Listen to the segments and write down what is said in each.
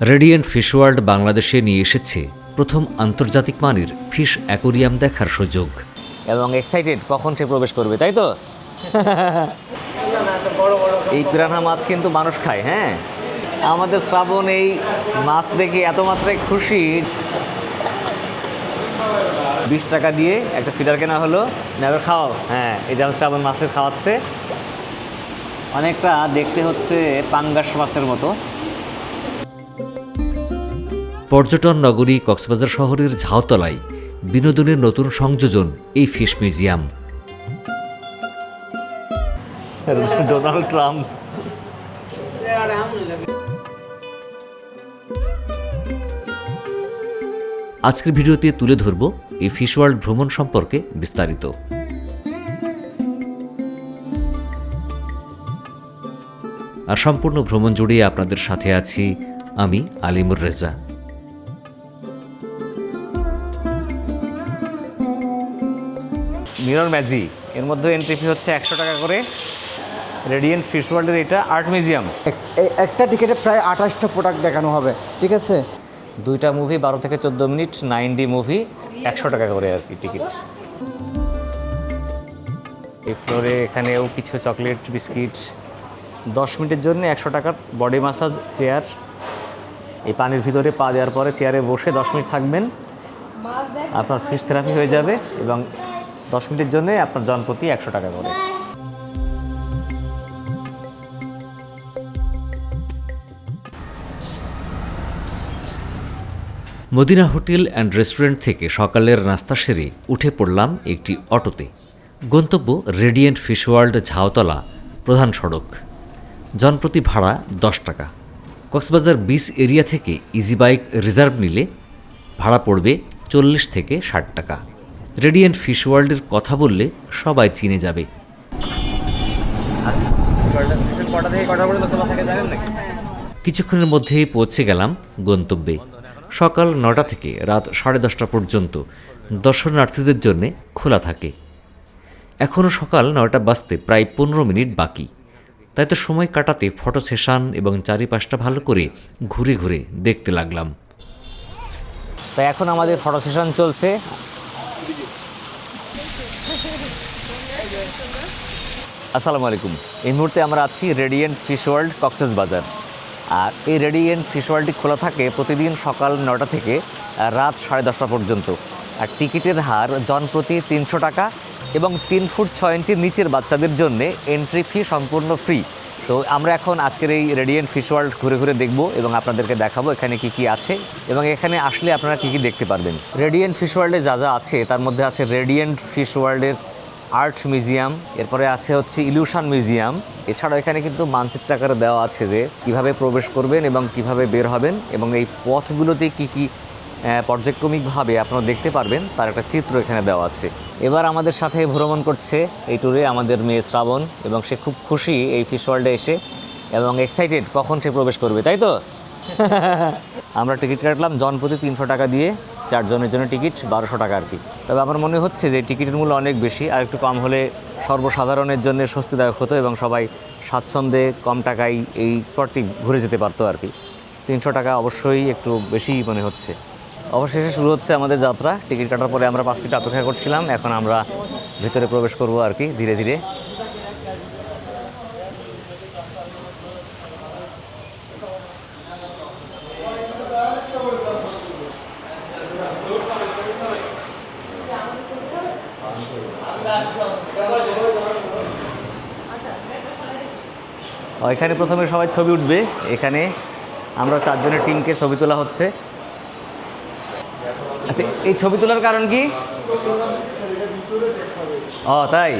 Radiant fish world বাংলাদেশে নিয়ে এসেছে প্রথম আন্তর্জাতিক মানের ফিশ অ্যাকোরিয়াম দেখার সুযোগ। এবং এক্সাইটেড কখন সে প্রবেশ করবে, তাই তো? এই পিরানহা মাছ কিন্তু মানুষ খায় হ্যাঁ? আমাদের শ্রাবণ এই মাছ দেখে এত মাত্রায় খুশি। বিশ টাকা দিয়ে একটা ফিডার কেনা হলো। নেবে খাওয়াও হ্যাঁ এই যেমন শ্রাবণ মাছের খাওয়াচ্ছে। অনেকটা দেখতে হচ্ছে পাঙ্গাস মাছের মতো। পর্যটন নগরী কক্সবাজার শহরের ঝাউতলায় বিনোদনের নতুন সংযোজন এই ফিশ মিউজিয়াম। Donald Trump. আজকের ভিডিওতে তুলে ধরব এই ফিশ ওয়ার্ল্ড ভ্রমণ সম্পর্কে বিস্তারিত। আর সম্পূর্ণ ভ্রমণ জুড়ে আপনাদের সাথে আছি আমি আলিমুর রেজা। Mirror magic. এর মধ্যে এন্ট্রি ফি হচ্ছে একশো টাকা করে। রেডিয়েন্ট ফিশ ওয়ার্ল্ডের এটা আর্ট মিউজিয়াম এক- একটা টিকিটে প্রায় আঠাশটা প্রোডাক্ট দেখানো হবে ঠিক আছে? দুইটা মুভি বারো থেকে চোদ্দ মিনিট নাইন ডি মুভি একশো টাকা করে আর কি টিকিট এই ফ্লোরে এখানেও কিছু চকলেট বিস্কিট দশ মিনিটের জন্য একশো টাকার বডি মাসাজ চেয়ার এই পানির ভিতরে পা দেওয়ার পরে চেয়ারে বসে দশ মিনিট থাকবেন। আপনার ফিশ থেরাপি হয়ে যাবে এবং দশ মিনিটের জন্য আপনার জনপ্রতি একশো টাকা করে। মদিনা হোটেল অ্যান্ড রেস্টুরেন্ট থেকে সকালের নাস্তা সেরে উঠে পড়লাম একটি অটোতে। গন্তব্য রেডিয়েন্ট ফিশ ওয়ার্ল্ড ঝাউতলা, প্রধান সড়ক। জনপ্রতি ভাড়া দশ টাকা। কক্সবাজার বিচ এরিয়া থেকে ইজি বাইক রিজার্ভ নিলে ভাড়া পড়বে চল্লিশ থেকে ষাট টাকা। রেডিয়েন্ট ফিশ ওয়ার্ল্ডের কথা বললে সবাই চিনে যাবে। কিছুক্ষণের মধ্যেই পৌঁছে গেলাম গন্তব্যে। সকাল নটা থেকে রাত সাড়ে দশটা পর্যন্ত দর্শনার্থীদের জন্য খোলা থাকে। এখনও সকাল নয়টা বাজতে প্রায় পনেরো মিনিট বাকি। তাই তো সময় কাটাতে ফটো সেশন এবং চারিপাশটা ভালো করে ঘুরে ঘুরে দেখতে লাগলাম। তো এখন আমাদের ফটো সেশন চলছে। আসসালামু আলাইকুম। এই মুহূর্তে আমরা আছি রেডিয়েন্ট ফিশ ওয়ার্ল্ড কক্সেস বাজার। আর এই রেডিয়েন্ট ফিশ ওয়ার্ল্ডটি খোলা থাকে প্রতিদিন সকাল নটা থেকে রাত সাড়ে দশটা পর্যন্ত। আর টিকিটের হার জনপ্রতি তিনশো টাকা এবং তিন ফুট ছয় ইঞ্চির নিচের বাচ্চাদের জন্য এন্ট্রি ফি সম্পূর্ণ ফ্রি তো আমরা এখন আজকের এই রেডিয়েন্ট ফিশ ওয়ার্ল্ড ঘুরে ঘুরে দেখব এবং আপনাদেরকে দেখাবো এখানে কি কি আছে এবং এখানে আসলে আপনারা কি কি দেখতে পারবেন। রেডিয়েন্ট ফিশ ওয়ার্ল্ডে যা যা আছে, তার মধ্যে আছে রেডিয়েন্ট ফিশ ওয়ার্ল্ডের আর্ট মিউজিয়াম, এরপরে আছে হচ্ছে ইলিউশন মিউজিয়াম। এছাড়াও এখানে কিন্তু মানচিত্র আকারে দেওয়া আছে যে কীভাবে প্রবেশ করবেন এবং কীভাবে বের হবেন এবং এই পথগুলোতে কি কি পর্যায়ক্রমিকভাবে আপনারা দেখতে পারবেন, তার একটা চিত্র এখানে দেওয়া আছে। এবার আমাদের সাথে ভ্রমণ করছে এই ট্যুরে আমাদের মেয়ে শ্রাবণ এবং সে খুব খুশি এই ফিশ ওয়ার্ল্ডে এসে এবং এক্সাইটেড কখন সে প্রবেশ করবে, তাই তো? আমরা টিকিট কাটলাম জনপ্রতি তিনশো টাকা দিয়ে। চারজনের জন্য টিকিট বারোশো টাকা আর কি। তবে আমার মনে হচ্ছে যে টিকিটের মূল্য অনেক বেশি, আর একটু কম হলে সর্বসাধারণের জন্য স্বস্তিদায়ক হতো এবং সবাই স্বাচ্ছন্দ্যে কম টাকায় এই স্পটটি ঘুরে যেতে পারতো আর কি। তিনশো টাকা অবশ্যই একটু বেশি মনে হচ্ছে। অবশেষে শুরু হচ্ছে আমাদের যাত্রা। টিকিট কাটার পরে আমরা পাঁচ মিনিট অপেক্ষা করছিলাম, এখন আমরা ভিতরে প্রবেশ করব আর কি, ধীরে ধীরে। এখানে প্রথমে সবাই ছবি উঠবে। এখানে আমরা চারজনের টিমকে ছবি তোলা হচ্ছে। আচ্ছা এই ছবি তোলার কারণ কি? ও, তাই?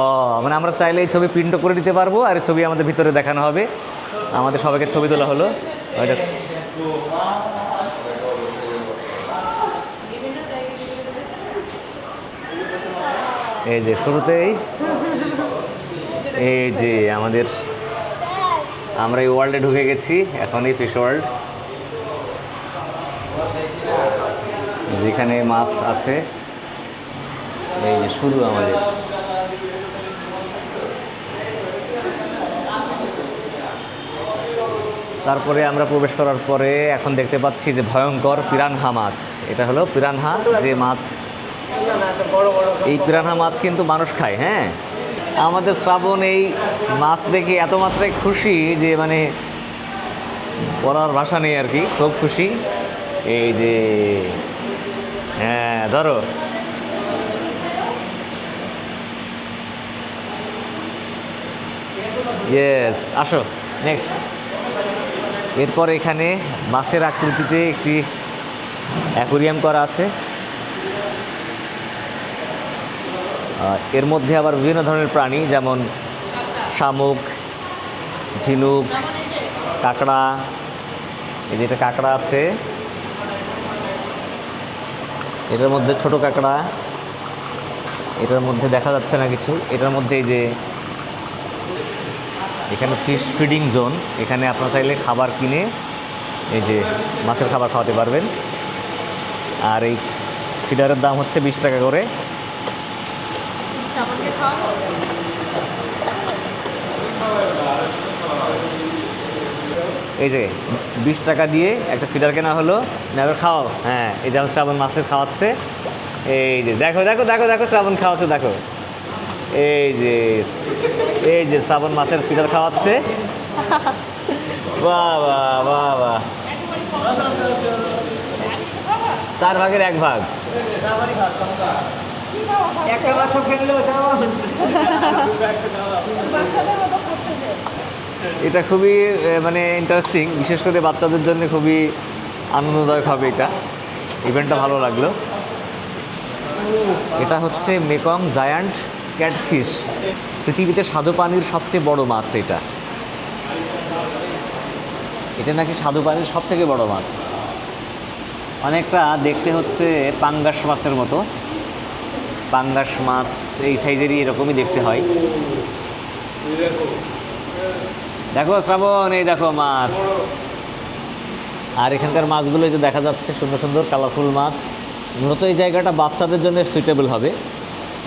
ও মানে আমরা চাইলে এই ছবি প্রিন্টও করে দিতে পারব আর ছবি আমাদের ভিতরে দেখানো হবে। আমাদের সবাইকে ছবি তোলা হলো। এই যে শুরুতেই এই যে আমাদের, আমরা এই ওয়ার্ল্ডে ঢুকে গেছি, এখন এই ফিশ ওয়ার্ল্ড যেখানে মাছ আছে, এই যে শুরু আমাদের। তারপরে আমরা প্রবেশ করার পরে এখন দেখতে পাচ্ছি যে ভয়ঙ্কর পিরানহা মাছ। এটা হলো পিরানহা যে মাছ, এই পিরানহা মাছ কিন্তু মানুষ খায় হ্যাঁ? আমাদের শ্রাবণ এই মাছ দেখে এত মাত্রায় খুশি যে মানে পড়ার ভাষা নেই আর কি, খুব খুশি। এই যে হ্যাঁ ধরো। ইয়েস আসো নেক্সট এরপর এখানে মাছের আকৃতিতে একটি অ্যাকোরিয়াম করা আছে। এর মধ্যে আবার বিভিন্ন ধরনের প্রাণী, যেমন শামুক, ঝিনুক, কাঁকড়া, এই যে এটা কাঁকড়া আছে। এটার মধ্যে ছোট কাঁকড়া। এটার মধ্যে দেখা যাচ্ছে না কিছু। এটার মধ্যে এই যে এখানে ফিশ ফিডিং জোন এখানে আপনার চাইলে খাবার কিনে এই যে মাছের খাবার খাওয়াতে পারবেন। আর এই ফিডারের দাম হচ্ছে বিশ টাকা করে। এই যে, বিশ টাকা দিয়ে একটা ফিডার কেনা হলো। নেবে, খাও। হ্যাঁ এই যেমন শ্রাবণ মাছের খাওয়াচ্ছে। এই যে, দেখো দেখো দেখো দেখো শ্রাবণ খাওয়াচ্ছে, দেখো। এই যে এই যে শ্রাবণ মাছের ফিডার খাওয়াচ্ছে। বাহ বাহ বাহ বাহ। চার ভাগের এক ভাগ। একটা ফেললেও এটা খুবই মানে ইন্টারেস্টিং বিশেষ করে বাচ্চাদের জন্য খুবই আনন্দদায়ক হবে এটা। ইভেন্টটা ভালো লাগল। এটা হচ্ছে মেকং জায়ান্ট ক্যাটফিশ পৃথিবীতে স্বাদু পানির সবচেয়ে বড় মাছ এটা। এটা নাকি স্বাদু পানির সব থেকে বড় মাছ। অনেকটা দেখতে হচ্ছে পাঙ্গাস মাছের মতো। পাঙ্গাস মাছ, এই সাইজেরই এরকমই দেখতে হয়। দেখো শ্রাবণ, এই দেখো মাছ। আর এখানকার মাছগুলো যে দেখা যাচ্ছে, সুন্দর সুন্দর কালারফুল মাছ। মূলত এই জায়গাটা বাচ্চাদের জন্য সুইটেবল হবে।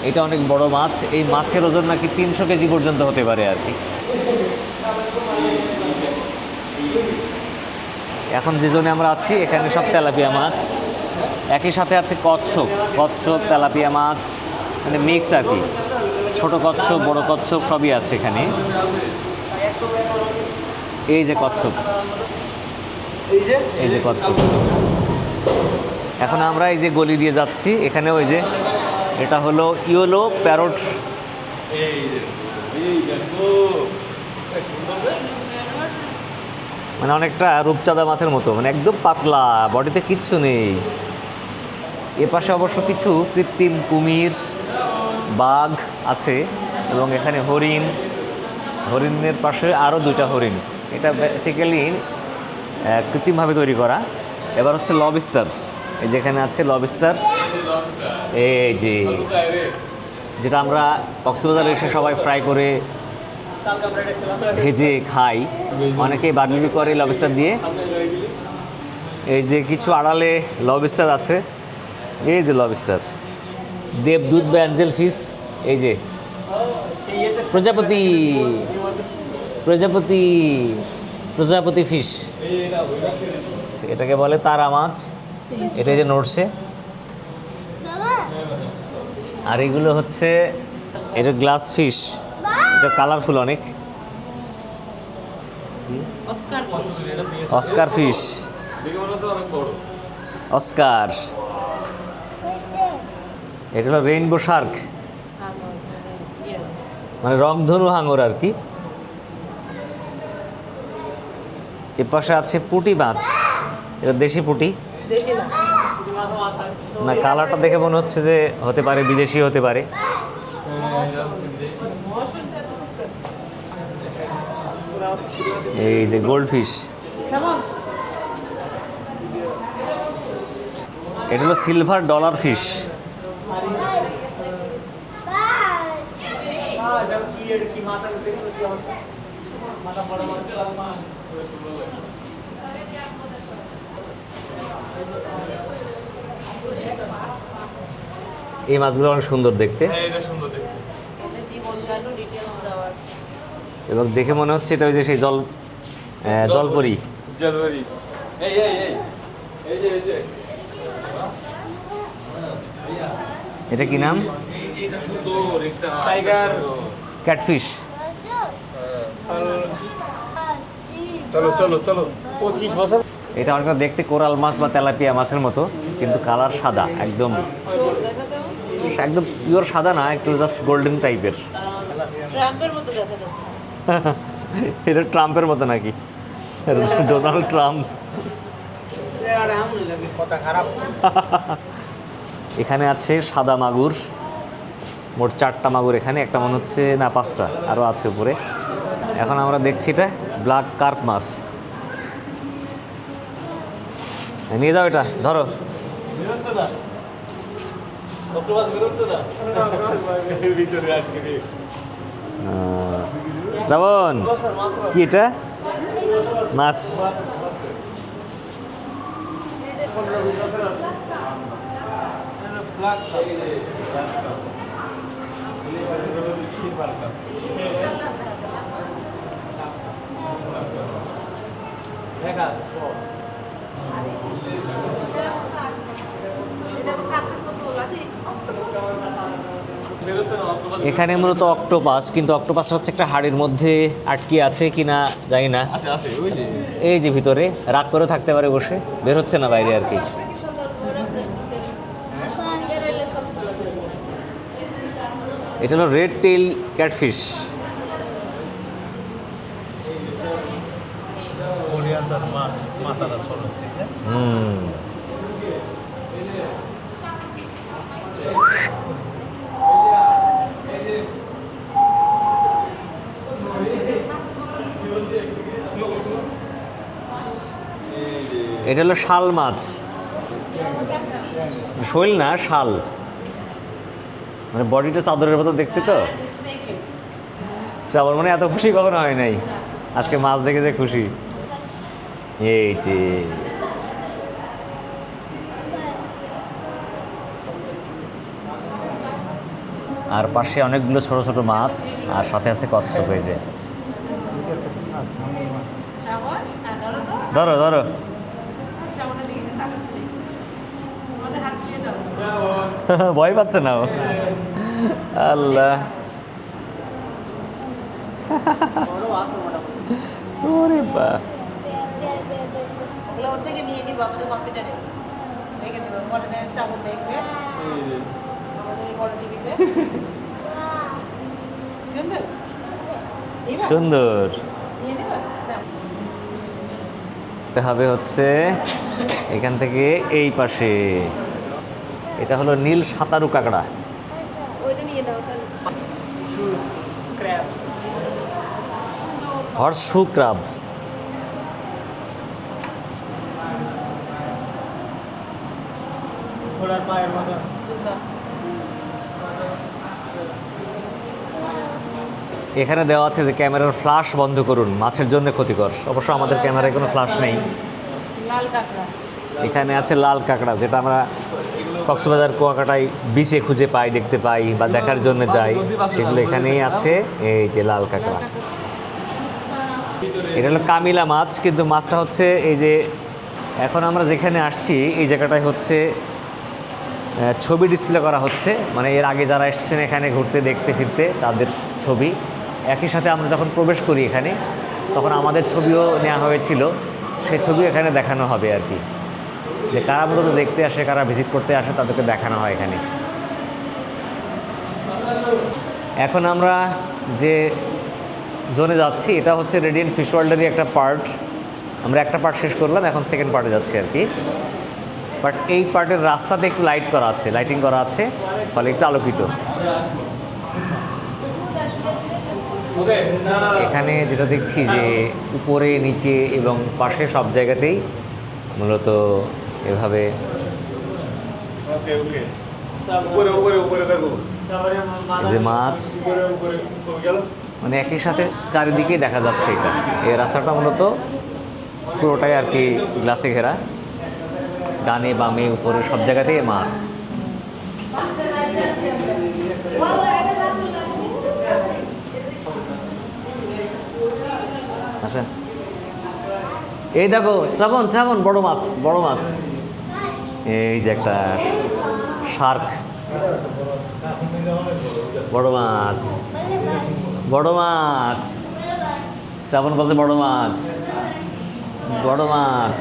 এটা অনেক বড় মাছ। এই মাছের ওজন নাকি তিনশো কেজি পর্যন্ত হতে পারে আর কি। এখন যে জন্য আমরা আছি, এখানে সব তেলাপিয়া মাছ। একই সাথে আছে কচ্ছপ কচ্ছপ তেলাপিয়া মাছ মানে মিক্স আর কি। ছোট কচ্ছপ বড় কচ্ছপ সবই আছে এখানে। এই যে কচ্ছপ। এই যে? কচ্ছপ। এখন আমরা এই যে গলি দিয়ে যাচ্ছি এখানে ওই যে এটা হলো ইয়োলো প্যারট। মানে অনেকটা রূপচাঁদা মাছের মতো মানে একদম পাতলা বডিতে কিচ্ছু নেই। এ পাশে অবশ্য কিছু কৃত্রিম কুমির, বাঘ আছে এবং এখানে হরিণ। হরিণের পাশে আরও দুইটা হরিণ। এটা বেসিক্যালি কৃত্রিমভাবে তৈরি করা। এবার হচ্ছে লবস্টার এই যেখানে আছে লবস্টার এই যে, যেটা আমরা কক্সবাজারে এসে সবাই ফ্রাই করে ভেজে খাই। অনেকে বার্বিকিউ করে লবস্টার দিয়ে। এই যে কিছু আড়ালে লবস্টার আছে। এই যে লবস্টার দেবদূত বা অ্যাঞ্জেল ফিশ এই যে। প্রজাপতি প্রজাপতি প্রজাপতি ফিশ এটাকে বলে তারা মাছ। এটা যে নড়ছে। আর এগুলো হচ্ছে এটা গ্লাস ফিশ এটা কালারফুল অনেক। অস্কার। Fish Oscar. এটা হলো রেইনবো শার্ক। মানে রংধনু হাঙর আর কি। এ পাশে আছে পুঁটি মাছ। এটা দেশি পুঁটি। না। কালারটা দেখে মনে হচ্ছে যে হতে পারে বিদেশি হতে পারে। এই যে গোল্ড ফিশ এটা হলো সিলভার ডলার ফিশ। এই মাছগুলো অনেক সুন্দর দেখতে। এবং দেখে মনে হচ্ছে এটা ওই যে সেই জল আহ, জলপরি। এই এই এই। এই যে এই যে। এটা কি নাম? এটা সুন্দর একটা টাইগার ক্যাটফিশ। চলো চলো চলো। পঁচিশ বছর। এটা অনেকটা দেখতে কোরাল মাছ বা তেলাপিয়া মাছের মতো কিন্তু কালার সাদা একদম একদম পিওর সাদা না একটু জাস্ট গোল্ডেন টাইপের ট্রাম্পের মতো দেখা যাচ্ছে। এটা ট্রাম্পের মতো নাকি? ডোনাল্ড ট্রাম্প এখানে আছে সাদা মাগুর। মোট চারটা মাগুর এখানে, একটা মনে হচ্ছে, না, পাঁচটা আরও আছে উপরে। এখন আমরা দেখছি এটা ব্ল্যাক কার্প মাছ। নিয়ে যাও এটা, ধরো। শ্রাবণ, কি এটা? মাছ। অক্টোপাস এখানে মূলত অক্টোপাস কিন্তু অক্টোপাসটা হচ্ছে একটা হাড়ির মধ্যে আটকে আছে কি না। জানি না এই যে ভিতরে রাগ করে থাকতে পারে বসে বের হচ্ছে না বাইরে আর কি কি সুন্দর করে দেখতে বেরোইলে সব তোলা যাবে এটা হলো রেড টেইল ক্যাটফিশ হুম। এটা হলো শাল মাছ। শৈল না শাল। মানে বডিটা চাদরের মতো দেখতে তো? চাবর মানে এত খুশি কখনো হয় নাই। আজকে মাছ দেখে যে খুশি। এই যে। আর পাশে অনেকগুলো ছোট ছোট মাছ আর সাথে আছে কচ্ছপ এই যে। ধরো ধরো। ভয় পাচ্ছে না ও? আল্লাহ। সুন্দর। হবে হচ্ছে এখান থেকে এই পাশে। এটা হলো নীল সাঁতারু কাঁকড়া ওইটা নিয়ে নাও তাহলে হর্স ক্রাব এখানে দেওয়া আছে যে ক্যামেরার ফ্ল্যাশ বন্ধ করুন মাছের জন্য ক্ষতিকর। অবশ্য আমাদের ক্যামেরায় কোনো ফ্ল্যাশ নেই। এখানে আছে লাল কাঁকড়া যেটা আমরা কক্সবাজার, কুয়াকাটায় বিচে খুঁজে পাই, দেখতে পাই বা দেখার জন্য যাই, সেগুলো এখানেই আছে, এই যে লাল কাঁকড়া। এটা হলো কামিলা মাছ, কিন্তু মাছটা হচ্ছে এই যে এখন আমরা যেখানে আসছি, এই জায়গাটায় হচ্ছে ছবি ডিসপ্লে করা হচ্ছে। মানে এর আগে যারা এসেছেন এখানে ঘুরতে, দেখতে, ফিরতে, তাদের ছবি। একই সাথে আমরা যখন প্রবেশ করি এখানে, তখন আমাদের ছবিও নেওয়া হয়েছিল। সেই ছবি এখানে দেখানো হবে আর কি। যে কারা মূলত দেখতে আসে, কারা ভিজিট করতে আসে, তাদেরকে দেখানো হয় এখানে। এখন আমরা যে জোনে যাচ্ছি, এটা হচ্ছে রেডিয়েন্ট ফিশ ওয়ার্ল্ডেরই একটা পার্ট আমরা একটা পার্ট শেষ করলাম, এখন সেকেন্ড পার্টে যাচ্ছি আর কি। বাট এই পার্টের রাস্তাতে একটু লাইট করা আছে লাইটিং করা আছে, ফলে একটু আলোকিত। এখানে যেটা দেখছি যে উপরে, নিচে এবং পাশে সব জায়গাতেই মূলত এভাবে যে মাছ মানে একই সাথে চারিদিকেই দেখা যাচ্ছে এটা। এই রাস্তাটা মূলত পুরোটাই আর কি গ্লাসে ঘেরা। ডানে বামে উপরে সব জায়গাতেই মাছ। এই দেখো শ্রাবণ শ্রাবণ বড় মাছ বড় মাছ। এই যে একটা শার্ক। বড় মাছ। বড় মাছ। শ্রাবণ বলছে বড় মাছ। বড় মাছ।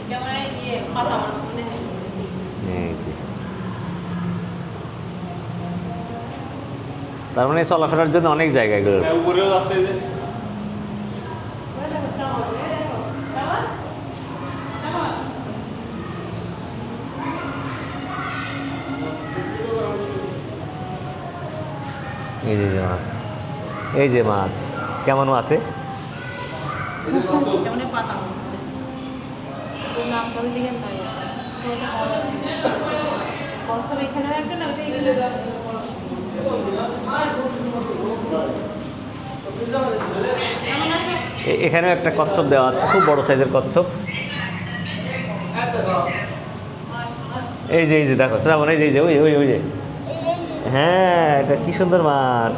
এটা মানে ইয়ে পাতা মাছ মনে হয় এই যে তার মানে চলাফেরার জন্য অনেক জায়গা এগুলো হ্যাঁ, উপরেও যাচ্ছে এই যে। মাছ। এই যে মাছ। কেমন আছে এটা মানে পাতা নাম করে দিকে নাই কনসার এখানে এখানেও একটা কচ্ছপ দেওয়া আছে, খুব বড় সাইজের কচ্ছপ। এই যে এই যে, দেখো, শ্রাবণ, এই যে ওই ওই ওই যে। হ্যাঁ এটা কি সুন্দর মাছ।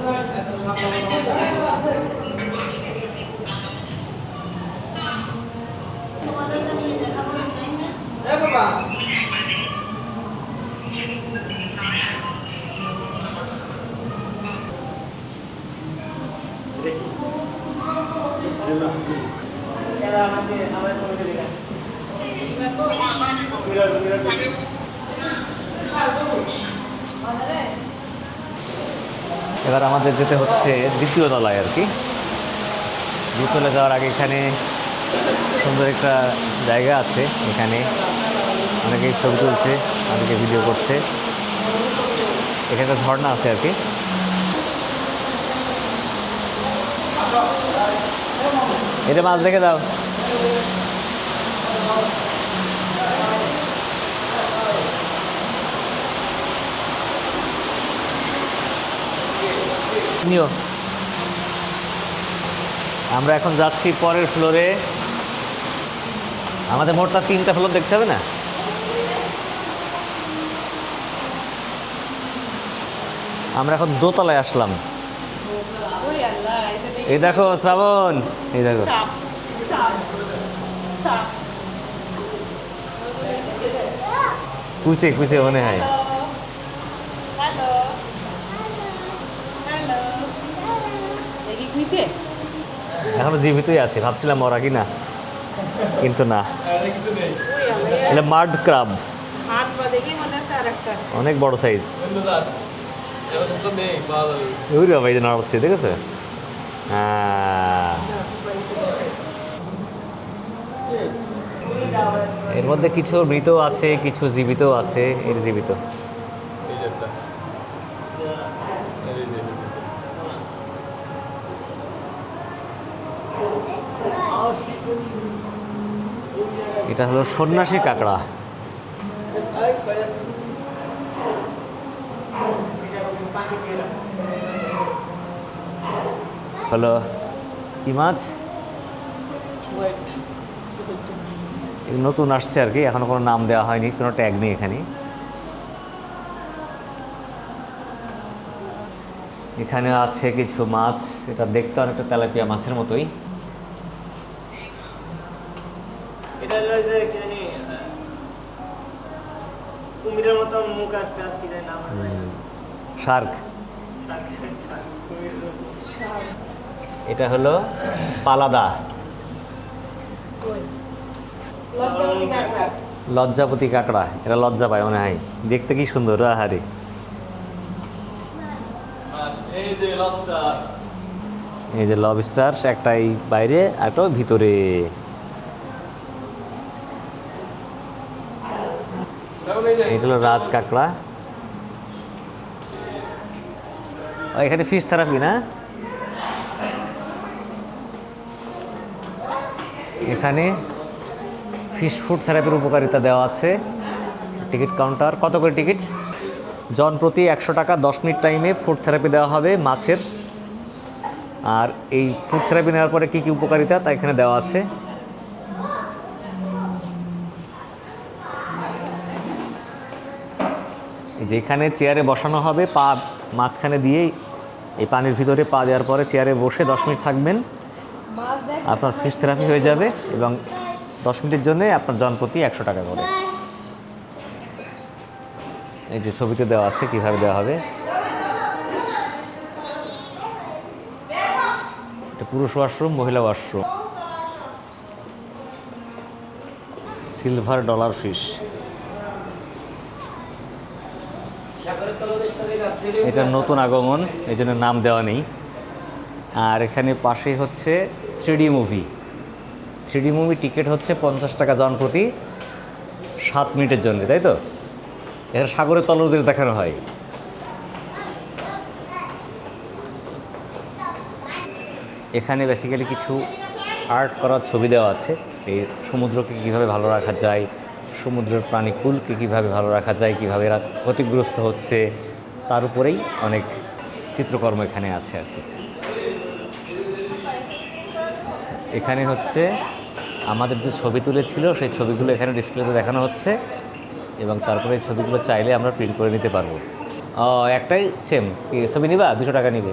এবার আমাদের যেতে হচ্ছে দ্বিতীয় তলায় আর কি। দ্বিতীয় যাওয়ার আগে এখানে সুন্দর একটা জায়গা আছে এখানে। অনেকেই ছবি তুলছে, অনেকে ভিডিও করছে। এখানে একটা ঝর্ণা আছে আর কি। এটা মাছ দেখে দাও। নিও। আমরা এখন যাচ্ছি পরের ফ্লোরে। আমাদের মোটটা তিনটা ফ্লোর দেখতে হবে না? আমরা এখন দোতলায় আসলাম। এই দেখো, শ্রাবণ। এই দেখো। কুচে কুচে মনে হয়। এখনও জীবিতই আছে ভাবছিলাম মরা কি না কিন্তু না। এটা মার্ড ক্রাব। অনেক বড় সাইজ ভাই নাড়াচ্ছে দেখেছে? হ্যাঁ এর মধ্যে কিছু মৃত আছে, কিছু জীবিত আছে, এর জীবিত। এটা হলো সন্ন্যাসী কাঁকড়া। হলো কি মাছ এই নতুন আসছে আর কি এখনও কোনো নাম দেওয়া হয়নি কোনো ট্যাগ নেই এখানে। এখানে আছে কিছু মাছ এটা দেখতে অনেকটা তেলাপিয়া মাছের মতোই। এটা হলো কি জানি আহ, কুমিরের মতো মুখ আসতে আর কি জানি নাম আছে। শার্ক কুমিরের মতো। এটা হলো পালাদা লজ্জাবতী কাঁকড়া লজ্জাপতি কাঁকড়া এটা লজ্জা পায় মনে হয়। দেখতে কি সুন্দর আহারে এই যে লবস্টার একটাই বাইরে একটা ভিতরে। এটা হলো রাজ কাঁকড়া। এখানে ফিশ থেরাপি না? এখানে ফিশ ফুড থেরাপির উপকারিতা দেওয়া আছে। Ticket counter. কত করে টিকিট? জন প্রতি একশো টাকা দশ মিনিট টাইমে ফুড থেরাপি দেওয়া হবে মাছের। আর এই ফুড থেরাপি নেওয়ার পরে কী কী উপকারিতা তা এখানে দেওয়া আছে। এই যে এখানে চেয়ারে বসানো হবে পা মাঝখানে দিয়েই এই পানির ভিতরে পা দেওয়ার পরে চেয়ারে বসে দশ মিনিট থাকবেন। আপনার ফিশ থেরাপি হয়ে যাবে এবং দশ মিনিটের জন্য আপনার জনপ্রতি একশো টাকা করে। এই যে ছবিতে দেওয়া আছে, কীভাবে দেওয়া হবে? এটা পুরুষ ওয়াশরুম, মহিলা ওয়াশরুম। Silver dollar fish. এটা নতুন আগমন, এই জন্য নাম দেওয়া নেই। আর এখানে পাশেই হচ্ছে three D movie. Three D movie ticket হচ্ছে পঞ্চাশ টাকা জন প্রতি সাত মিনিটের জন্য, তাই তো? এখানে সাগরের তলদেশ দেখানো হয়। এখানে বেসিক্যালি কিছু আর্ট করার ছবি দেওয়া আছে। এই সমুদ্রকে কীভাবে ভালো রাখা যায়, সমুদ্রের প্রাণীকুলকে কীভাবে ভালো রাখা যায়, কীভাবে এরা ক্ষতিগ্রস্ত হচ্ছে, তার উপরেই অনেক চিত্রকর্ম এখানে আছে আর কি। আচ্ছা এখানে হচ্ছে আমাদের যে ছবি তুলেছিল সেই ছবিগুলো এখানে ডিসপ্লেতে দেখানো হচ্ছে এবং তারপরে এই ছবিগুলো চাইলে আমরা প্রিন্ট করে নিতে পারব। একটাই সেম কি ছবি নিবা? দুশো টাকা নিবে।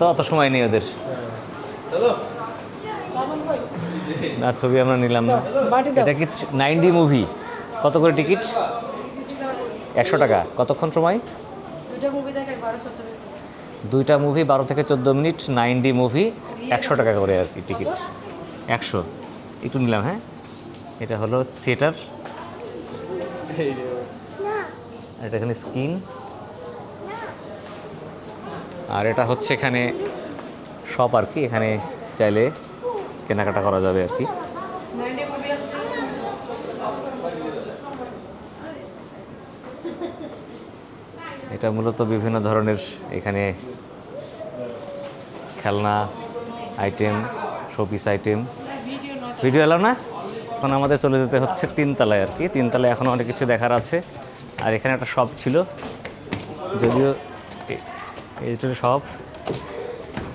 তো অত সময় নেই ওদের। না ছবি আমরা নিলাম না। এটা কি নাইন ডি মুভি কত করে টিকিট একশো টাকা। কতক্ষণ সময়? দুইটা মুভি বারো চোদ্দ দুইটা মুভি বারো থেকে চোদ্দ মিনিট নাইন ডি মুভি একশো টাকা করে আর কি টিকিট একশো। একটু নিলাম হ্যাঁ? এটা হলো থিয়েটার। এটা এখানে স্ক্রিন। আর এটা হচ্ছে এখানে শপ আর কি, এখানে চাইলে কেনাকাটা করা যাবে আর কি। এটা মূলত বিভিন্ন ধরনের এখানে খেলনা, আইটেম। শোপিস আইটেম ভিডিও এলাম না? এখন আমাদের চলে যেতে হচ্ছে তিনতলায় আর কি। তিনতলায় এখনও অনেক কিছু দেখার আছে। আর এখানে একটা শপ ছিল। যদিও এইটা শপ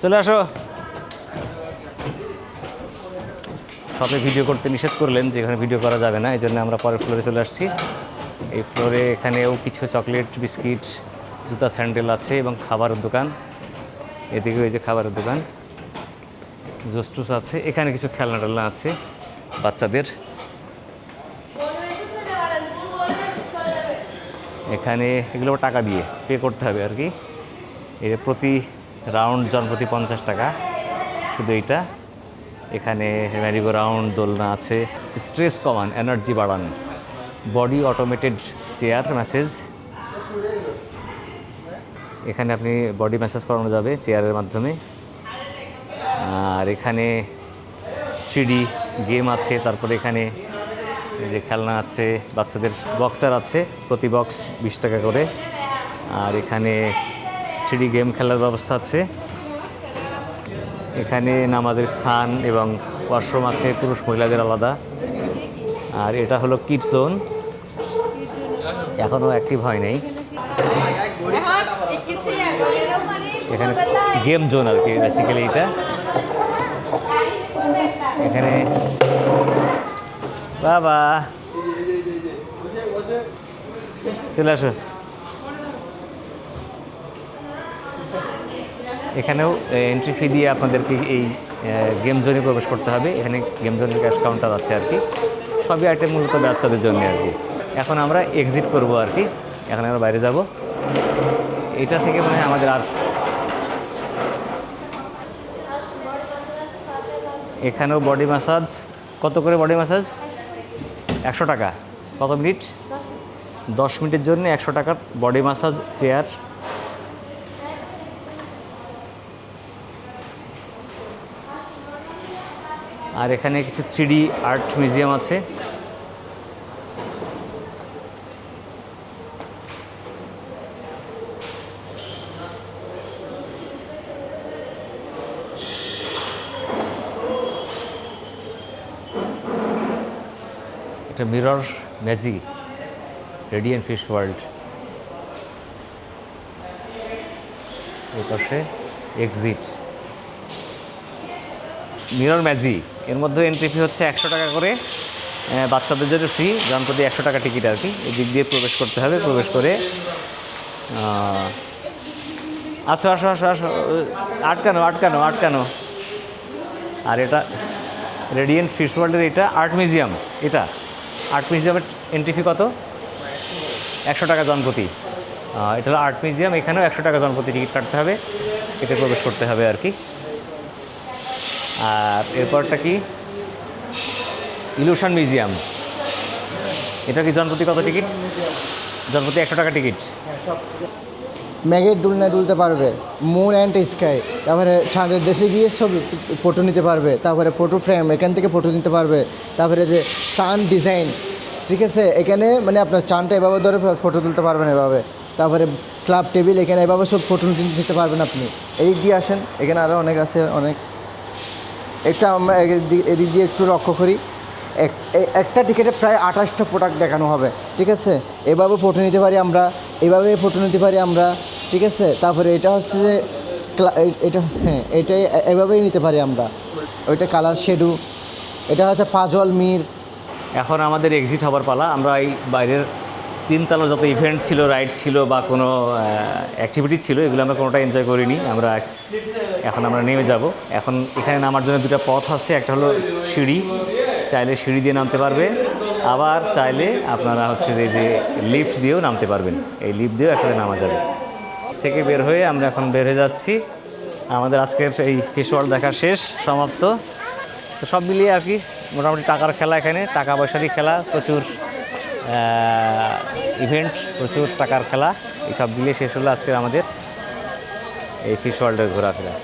চলে আসো। শপে ভিডিও করতে নিষেধ করলেন যে এখানে ভিডিও করা যাবে না। এই জন্য আমরা পরের ফ্লোরে চলে আসছি। এই ফ্লোরে এখানেও কিছু চকলেট বিস্কিট জুতা স্যান্ডেল আছে এবং খাবারের দোকান। এদিকে ওই যে খাবারের দোকান। জুস টুস আছে। এখানে কিছু খেলনা টেলনা আছে বাচ্চাদের। এখানে এগুলো টাকা দিয়ে পে করতে হবে আর কি। এর প্রতি রাউন্ড জন প্রতি পঞ্চাশ টাকা। শুধু এইটা। এখানে ম্যারিগো রাউন্ড, দোলনা আছে। স্ট্রেস কমান, এনার্জি বাড়ান। Body automated chair massage. এখানে আপনি বডি ম্যাসেজ করানো যাবে চেয়ারের মাধ্যমে। আর এখানে থ্রিডি গেম আছে, তারপরে এখানে যে খেলনা আছে, বাচ্চাদের বক্সার আছে, প্রতি বক্স বিশ টাকা করে। আর এখানে থ্রিডি গেম খেলার ব্যবস্থা আছে। এখানে নামাজের স্থান এবং ওয়াশরুম আছে, পুরুষ মহিলাদের আলাদা। আর এটা হলো কিড জোন। এখনও অ্যাক্টিভ হয় নাই। এখানে গেম জোন আর কি বেসিক্যালি এটা। এখানে। বাবা। চলে আসো। এখানেও এন্ট্রি ফি দিয়ে আপনাদেরকে এই গেম জোনে প্রবেশ করতে হবে। এখানে গেম জোনের ক্যাশ কাউন্টার আছে আর কি। সবই আইটেম মূলত বাচ্চাদের জন্য আর কি। এখন আমরা এক্সিট করব আর কি। এখন আমরা বাইরে যাব। এটা থেকে মনে হয় আমাদের আর এখানেও বডি ম্যাসাজ কত করে বডি ম্যাসাজ একশো টাকা। কত মিনিট? দশ মিনিটের জন্য একশো টাকার বডি ম্যাসাজ চেয়ার আর এখানে কিছু থ্রিডি আর্ট মিউজিয়াম আছে। এটা mirror magic radiant fish world এই পাশে এক্সিট মিরর ম্যাজি এর মধ্যে এন্ট্রি ফি হচ্ছে একশো টাকা করে। বাচ্চাদের জন্য ফ্রি জনপ্রতি একশো টাকা টিকিট আর কি। এই দিক দিয়ে প্রবেশ করতে হবে, প্রবেশ করে। আসো আসো আসো আসো। আটকানো আটকানো আটকানো। আর এটা রেডিয়েন্ট ফিশ ওয়ার্ল্ডের এটা আর্ট মিউজিয়াম এটা। আর্ট মিউজিয়ামের এন্ট্রি ফি কত? একশো টাকা জনপ্রতি। এটা হলো আর্ট মিউজিয়াম, এখানেও একশো টাকা জনপ্রতি টিকিট কাটতে হবে। এতে প্রবেশ করতে হবে আর কি। আর এরপরটা কি? ইলুশন মিউজিয়াম এটা কি জনপ্রতি কত টিকিট জনপ্রতি একশো টাকা টিকিট ম্যাগের দুলনায় দুলতে পারবে। মুন অ্যান্ড স্কাই তারপরে ছাদের দেশে গিয়ে সব ফটো নিতে পারবে। তারপরে ফটো ফ্রেম এখান থেকে ফটো নিতে পারবে। তারপরে যে সান ডিজাইন ঠিক আছে? এখানে মানে আপনার চানটা এভাবে ধরে ফটো তুলতে পারবেন এভাবে। তারপরে ক্লাব টেবিল এখানে এভাবে সব ফটো নিতে পারবেন আপনি। এদিক দিয়ে আসেন। এখানে আরও অনেক আছে, অনেক। এটা আমরা এদিক- দিয়ে একটু লক্ষ্য করি। এক- একটা টিকিটে প্রায় আঠাশটা প্রোডাক্ট দেখানো হবে। ঠিক আছে? এভাবে ফটো নিতে পারি আমরা, এভাবে ফটো নিতে পারি আমরা। ঠিক আছে? তারপরে এটা হচ্ছে যে এটা হ্যাঁ এটাই এ- এভাবেই নিতে পারি আমরা। ওইটা কালার শেডু এটা হচ্ছে পাজল মির। এখন আমাদের এক্সিট হবার পালা। আমরা এই বাইরের তিনতলা যত ইভেন্ট ছিল রাইড ছিল বা কোনো অ্যাক্টিভিটি ছিল, এগুলো আমরা কোনোটা এনজয় করিনি। আমরা এখন আমরা নেমে যাব। এখন এখানে নামার জন্য দুটো পথ আছে। একটা হলো সিঁড়ি। চাইলে সিঁড়ি দিয়ে নামতে পারবে। আবার চাইলে আপনারা হচ্ছে যে লিফট দিয়েও নামতে পারবেন। এই লিফট দিয়েও একসাথে নামা যাবে। থেকে বের হয়ে আমরা এখন বের হয়ে যাচ্ছি। আমাদের আজকের এই ওয়ার্ল্ড দেখা শেষ, সমাপ্ত। তো সব মিলিয়ে আর কি, মোটামুটি টাকার খেলা এখানে টাকা পয়সারই খেলা, প্রচুর ইভেন্ট প্রচুর টাকার খেলা, এই সব মিলিয়ে শেষ হলো আজকে আমাদের এই ফিশ ওয়ার্ল্ডের ঘোরাফেরা।